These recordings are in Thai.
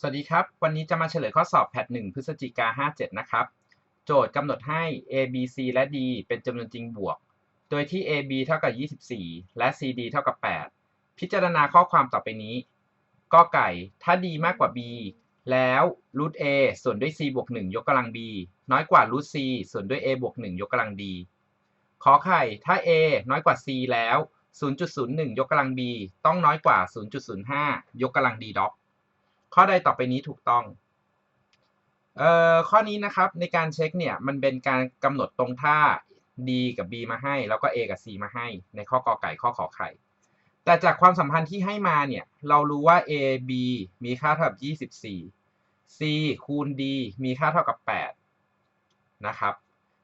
สวัสดีครับ วันนี้จะมาเฉลยข้อสอบแพท1พฤศจิกา 57 นะครับ โจทย์กำหนดให้ a b c และ d เป็นจำนวนจริงบวก โดยที่ a b เท่ากับ 24 และ c d เท่ากับ 8 พิจารณาข้อความต่อไปนี้กอไก่ ถ้า d มากกว่า b แล้ว root a ส่วนด้วย c บวก 1 ยกกำลัง b น้อยกว่า root c ส่วนด้วย a บวก 1 ยกกำลัง d ขอไข่ ถ้า a น้อยกว่า c แล้ว 0.01 ยกกำลัง b ต้องน้อยกว่า 0.05 ยกกำลัง d ด็อก ข้อใดต่อไปนี้ถูกต้องเอ่อข้อนี้นะครับในการเช็คเนี่ยมันเป็นการกำหนดตรงท่า D กับ B มาให้ แล้วก็ A กับ C มาให้ ในข้อกอไก่ข้อขอไข่ แต่จากความสัมพันธ์ที่ให้มาเนี่ยเรารู้ว่า A B มีค่าเท่ากับ 24 C คูณ D มีค่าเท่ากับ 8 นะครับ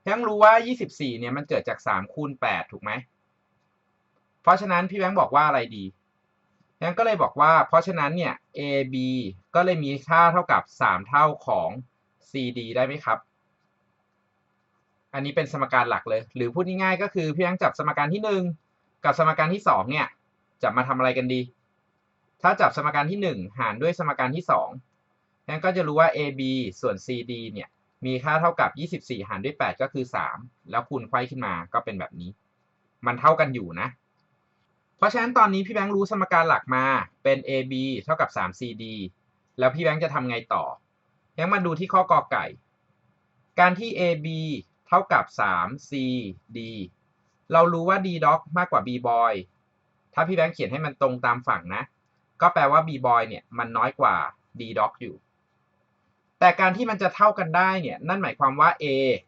ยังรู้ว่า 24 เนี่ยมันเกิดจาก 3 คูณ 8 ถูกไหม เพราะฉะนั้นพี่แบงค์บอกว่าอะไรดีั้นก็เลยบอกว่า เพราะฉะนั้นเนี่ย AB ก็เลยมีค่าเท่ากับ 3 เท่าของ CD ได้ไหมครับ อันนี้เป็นสมการหลักเลย หรือพูดง่ายๆก็คือพี่ยังจับสมการที่ 1 กับสมการที่ 2 เนี่ยจะมาทำอะไรกันดี ถ้าจับสมการที่ 1 หารด้วยสมการที่2งั้นก็จะรู้ว่า AB ส่วน CD เนี่ยมีค่าเท่ากับ 24 หารด้วย 8 ก็คือ 3 แล้วคูณไขว้ขึ้นมาก็เป็นแบบนี้ มันเท่ากันอยู่นะ เพราะฉะนั้นตอนนี้พี่แบงค์รู้สมการหลักมาเป็น AB เท่ากับ 3CD แล้วพี่แบงค์จะทำไงต่อยังมาดูที่ข้อกอไก่ การที่ AB เท่ากับ 3CD เรารู้ว่า D doc มากกว่า B boy ถ้าพี่แบงค์เขียนให้มันตรงตามฝั่งนะ ก็แปลว่า B boy เนี่ยมันน้อยกว่า D doc อยู่ แต่การที่มันจะเท่ากันได้เนี่ยนั่นหมายความว่า A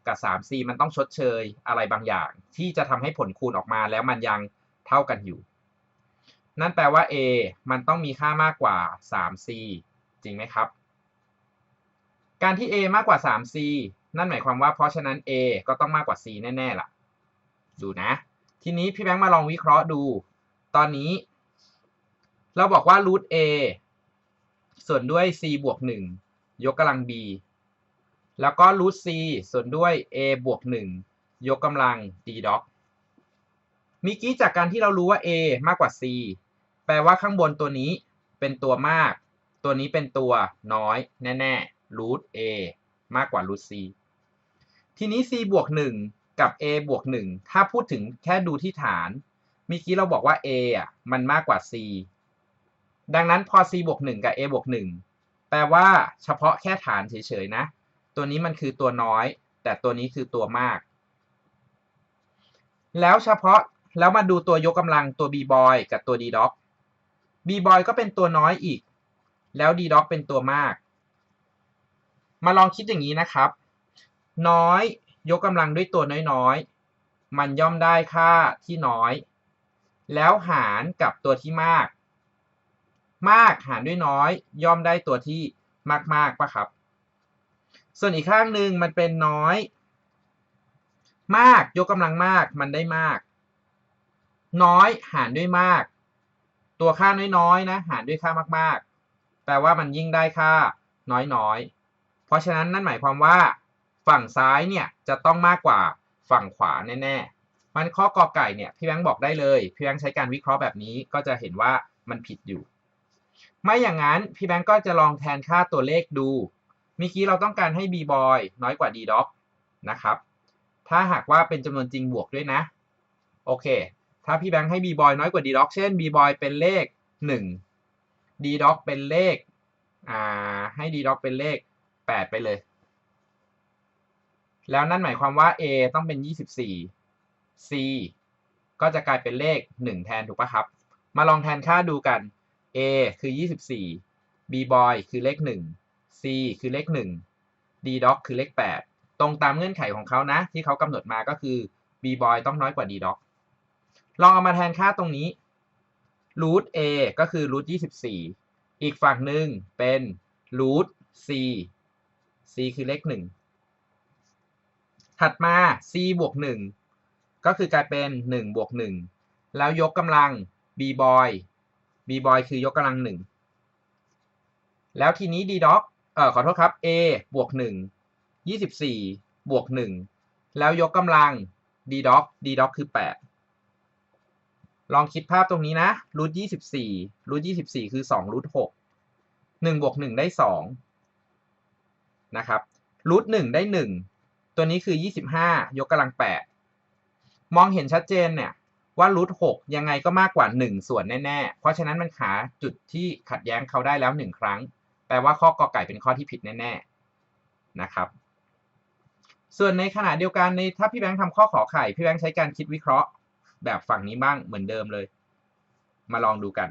กับ 3C มันต้องชดเชยอะไรบางอย่าง ที่จะทำให้ผลคูณออกมาแล้วมันยังเท่ากันอยู่ นั่นแปลว่า A มันต้องมีค่ามากกว่า 3C จริงไหมครับ การที่ A มากกว่า 3C นั่นหมายความว่าเพราะฉะนั้น A ก็ต้องมากกว่า C แน่ๆล่ะ ดูนะ ทีนี้พี่แบงค์มาลองวิเคราะห์ดู ตอนนี้ เราบอกว่า root A ส่วนด้วย C บวก 1 ยกกำลัง B แล้วก็ root C ส่วนด้วย A บวก 1 ยกกำลัง D doc มิกี้จากการที่เรารู้ว่า A มากกว่า C แปลว่าข้างบนตัวนี้เป็นตัวมาก ตัวนี้เป็นตัวน้อย แน่ๆ root A มากกว่า root C ทีนี้ C บวก 1 กับ A บวก 1 ถ้าพูดถึงแค่ดูที่ฐานเมื่อกี้เราบอกว่า A อะมันมากกว่า C ดังนั้นพอ C บวก 1 กับ A บวก 1 แปลว่าเฉพาะแค่ฐานเฉยๆนะ ตัวนี้มันคือตัวน้อย แต่ตัวนี้คือตัวมาก แล้วเฉพาะแล้วมาดูตัวยกกำลังตัว b boy กับตัว d doc b boy ก็เป็นตัวน้อยอีก แล้ว d doc เป็นตัวมาก มาลองคิดอย่างนี้นะครับ น้อยยกกำลังด้วยตัวน้อยๆ มันย่อมได้ค่าที่น้อย แล้วหารกับตัวที่มาก มากหารด้วยน้อย ย่อมได้ตัวที่มากๆปะครับ ส่วนอีกข้างหนึ่งมันเป็นน้อย มากยกกำลังมากมันได้มาก น้อยหารด้วยมาก ตัวค่าน้อยๆนะหารด้วยค่ามากๆแปลว่ามันยิ่งได้ค่าน้อยๆ เพราะฉะนั้นนั่นหมายความว่า ฝั่งซ้ายเนี่ยจะต้องมากกว่าฝั่งขวาแน่ๆ มันข้อกอไก่เนี่ยพี่แบงค์บอกได้เลยพี่แบงค์ใช้การวิเคราะห์แบบนี้ก็จะเห็นว่ามันผิดอยู่ ไม่อย่างนั้นพี่แบงค์ก็จะลองแทนค่าตัวเลขดูเมื่อกี้เราต้องการให้ b boy น้อยกว่า d doc นะครับ ถ้าหากว่าเป็นจำนวนจริงบวกด้วยนะ โอเค ถ้าพี่แบงค์ให้ b boy น้อยกว่า d doc เช่น b boy เป็นเลข1 d doc เป็นเลขอ่าให้ d doc เป็นเลข 8 ไปเลย แล้วนั่นหมายความว่า a ต้องเป็น 24 c ก็จะกลายเป็นเลข 1 แทนถูกปะครับ มาลองแทนค่าดูกัน a คือ 24 b boy คือเลข 1 c คือเลข 1 d doc คือเลข 8 ตรงตามเงื่อนไขของเขานะ ที่เขากำหนดมาก็คือ b boy ต้องน้อยกว่า d doc ลองเอามาแทนค่าตรงนี้ root a ก็คือ root 24 อีกฝั่งหนึ่งเป็น root c c คือเลข1ถัดมา c บวก1ก็คือกลายเป็น 1 บวก 1 แล้วยกกำลัง b boy b boy คือยกกำลัง 1 แล้วทีนี้ d doc เอ่อขอโทษครับ a บวก 1 24 บวก 1 แล้วยกกำลัง d doc d doc คือ 8 ลองคิดภาพตรงนี้นะรูท24รูท24คือ2รูท6หนึ่งบวกหนึ่งได้สองนะครับรูทหนึ่งได้หนึ่งตัวนี้คือยี่สิบห้ายกกำลังแปดมองเห็นชัดเจนเนี่ยว่ารูทหกยังไงก็มากกว่าหนึ่งส่วนแน่ๆ เพราะฉะนั้นมันหาจุดที่ขัดแย้งเขาได้แล้วหนึ่งครั้ง แปลว่าข้อกอไก่เป็นข้อที่ผิดแน่ๆนะครับส่วนในขณะเดียวกันในถ้าพี่แบงค์ทำข้อขอไข่พี่แบงค์ใช้การคิดวิเคราะห์ แบบฝั่งนี้บ้างเหมือนเดิมเลย มาลองดูกัน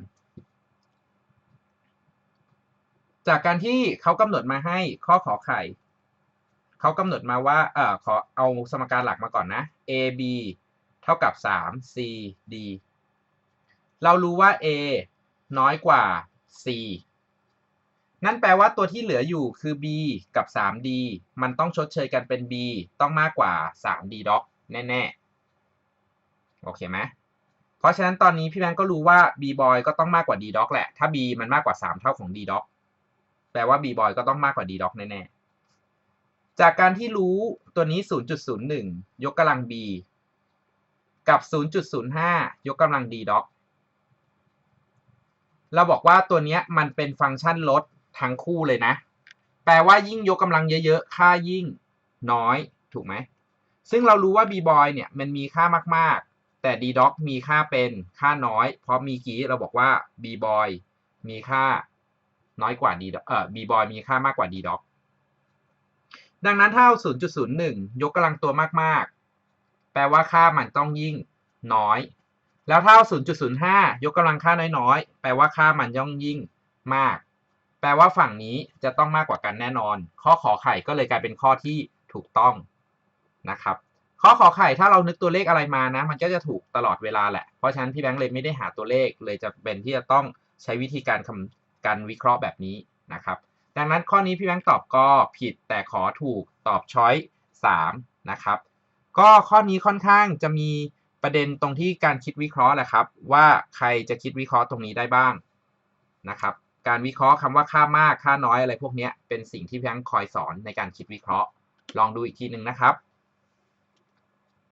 จากการที่เขากำหนดมาให้ข้อขอไข่เขากำหนดมาว่าเออขอเอาสมการหลักมาก่อนนะ a b เท่ากับ 3 c d เรารู้ว่า a น้อยกว่า c นั่นแปลว่าตัวที่เหลืออยู่คือ b กับ 3d มันต้องชดเชยกันเป็น b ต้องมากกว่า 3d doc แน่ ๆ โอเคไหมเพราะฉะนั้นตอนนี้พี่แบงก์ก็รู้ว่า b boy ก็ต้องมากกว่า d doc แหละ ถ้า b มันมากกว่า 3 เท่าของ d doc แปลว่า b boy ก็ต้องมากกว่า d doc แน่ๆ จากการที่รู้ตัวนี้ 0.01 ยกกำลัง b กับ 0.05 ยกกำลัง d doc เราบอกว่าตัวนี้มันเป็นฟังก์ชันลดทั้งคู่เลยนะ แปลว่ายิ่งยกกำลังเยอะๆ ค่ายิ่งน้อย ถูกไหม ซึ่งเรารู้ว่า b boy เนี่ยมันมีค่ามากๆ แต่ d doc มีค่าเป็นค่าน้อย เพราะมีกี้เราบอกว่า b boy มีค่าน้อยกว่า d เอ่อ b boy มีค่ามากกว่า d doc ดังนั้นถ้าเอา 0.01 ยกกำลังตัวมาก ๆ แปลว่าค่ามันต้องยิ่งน้อย แล้วถ้าเอา 0.05 ยกกำลังค่าน้อยๆ แปลว่าค่ามันย่องยิ่งมาก แปลว่าฝั่งนี้จะต้องมากกว่ากันแน่นอน ข้อขอไข่ก็เลยกลายเป็นข้อที่ถูกต้องนะครับ ข้อขอไข่ถ้าเรานึกตัวเลขอะไรมานะ มันก็จะถูกตลอดเวลาแหละ เพราะฉะนั้นพี่แบงค์เลยไม่ได้หาตัวเลขเลยจะเป็นที่จะต้องใช้วิธีการคำการวิเคราะห์แบบนี้นะครับ ดังนั้นข้อนี้พี่แบงค์ตอบก็ผิดแต่ขอถูกตอบช้อยสามนะครับ ก็ข้อนี้ค่อนข้างจะมีประเด็นตรงที่การคิดวิเคราะห์แหละครับ ว่าใครจะคิดวิเคราะห์ตรงนี้ได้บ้างนะครับ การวิเคราะห์คำว่าค่ามากค่าน้อยอะไรพวกนี้เป็นสิ่งที่พี่แบงค์คอยสอนในการคิดวิเคราะห์ ลองดูอีกทีหนึ่งนะครับ